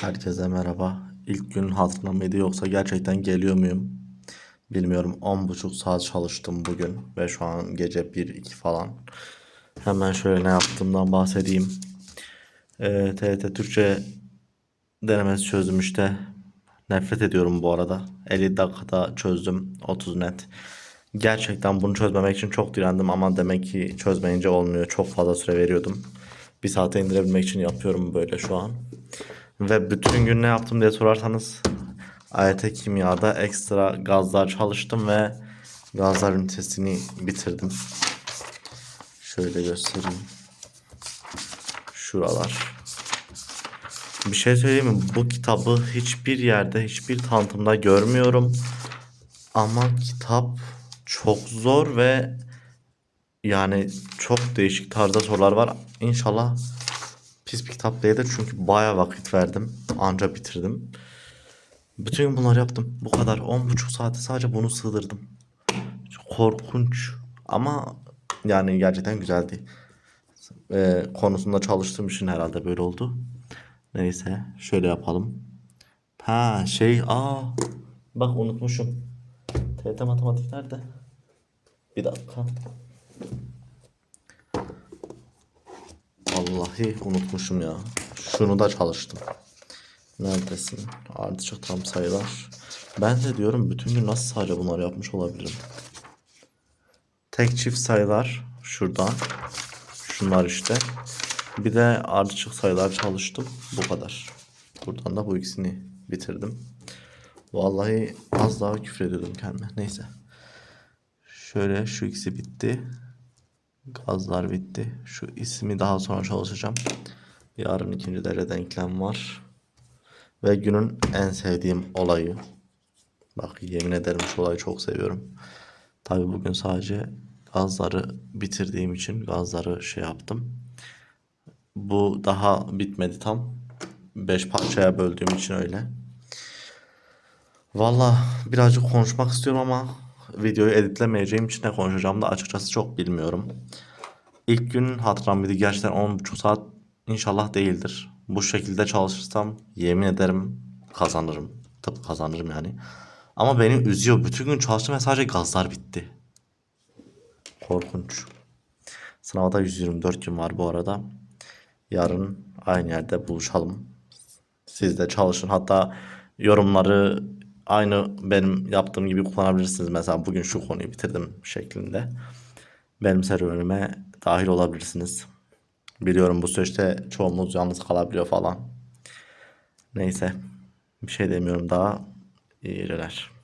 Herkese merhaba. İlk gün hatırına mıydı yoksa gerçekten geliyor muyum? Bilmiyorum. 10.30 saat çalıştım bugün ve şu an gece 1-2 falan. Hemen şöyle ne yaptığımdan bahsedeyim. Ee, TRT Türkçe denemesi çözdüm işte. Nefret ediyorum bu arada. 50 dakikada çözdüm 30 net. Gerçekten bunu çözmemek için çok direndim ama demek ki çözmeyince olmuyor. Çok fazla süre veriyordum. Bir saate indirebilmek için yapıyorum böyle şu an. Ve bütün gün ne yaptım diye sorarsanız AYT kimyada ekstra gazlar çalıştım ve gazlar ünitesini bitirdim. Şöyle göstereyim. Şuralar. Bir şey söyleyeyim mi? Bu kitabı hiçbir yerde, hiçbir tanıtımda görmüyorum. Ama kitap çok zor ve yani çok değişik tarzda sorular var. İnşallah bir kitap değildir çünkü baya vakit verdim. Anca bitirdim. Bütün bunları yaptım. Bu kadar. 10,5 saate sadece bunu sığdırdım. Korkunç. Ama yani gerçekten güzeldi. Ee, konusunda çalıştığım için herhalde böyle oldu. Neyse şöyle yapalım. Ha şey aa bak unutmuşum. TRT matematik nerede? Bir dakika. Vallahi unutmuşum ya. Şunu da çalıştım. Neredesin? Ardışık tam sayılar. Ben de diyorum bütün gün nasıl sadece bunları yapmış olabilirim. Tek çift sayılar şuradan. Şunlar işte. Bir de ardışık sayılar çalıştım. Bu kadar. Buradan da bu ikisini bitirdim. Vallahi az daha küfür ediyordum kendime. Neyse. Şöyle şu ikisi bitti. Gazlar bitti. Şu ismi daha sonra çalışacağım. Yarın ikinci derece denklem var. Ve günün en sevdiğim olayı. Bak yemin ederim şu olayı çok seviyorum. Tabi bugün sadece gazları bitirdiğim için gazları şey yaptım. Bu daha bitmedi tam. 5 parçaya böldüğüm için öyle. Valla birazcık konuşmak istiyorum ama videoyu editlemeyeceğim için ne konuşacağımı da açıkçası çok bilmiyorum. İlk gün hatıram bir gerçekten 10,5 saat inşallah değildir. Bu şekilde çalışırsam yemin ederim kazanırım. Tıp kazanırım yani. Ama beni üzüyor. Bütün gün çalıştım ve sadece gazlar bitti. Korkunç. Sınavda 124 gün var bu arada. Yarın aynı yerde buluşalım. Siz de çalışın. Hatta yorumları aynı benim yaptığım gibi kullanabilirsiniz. Mesela bugün şu konuyu bitirdim şeklinde. Benim serüvenime dahil olabilirsiniz. Biliyorum bu süreçte çoğumuz yalnız kalabiliyor falan. Neyse. Bir şey demiyorum daha. İyi geceler.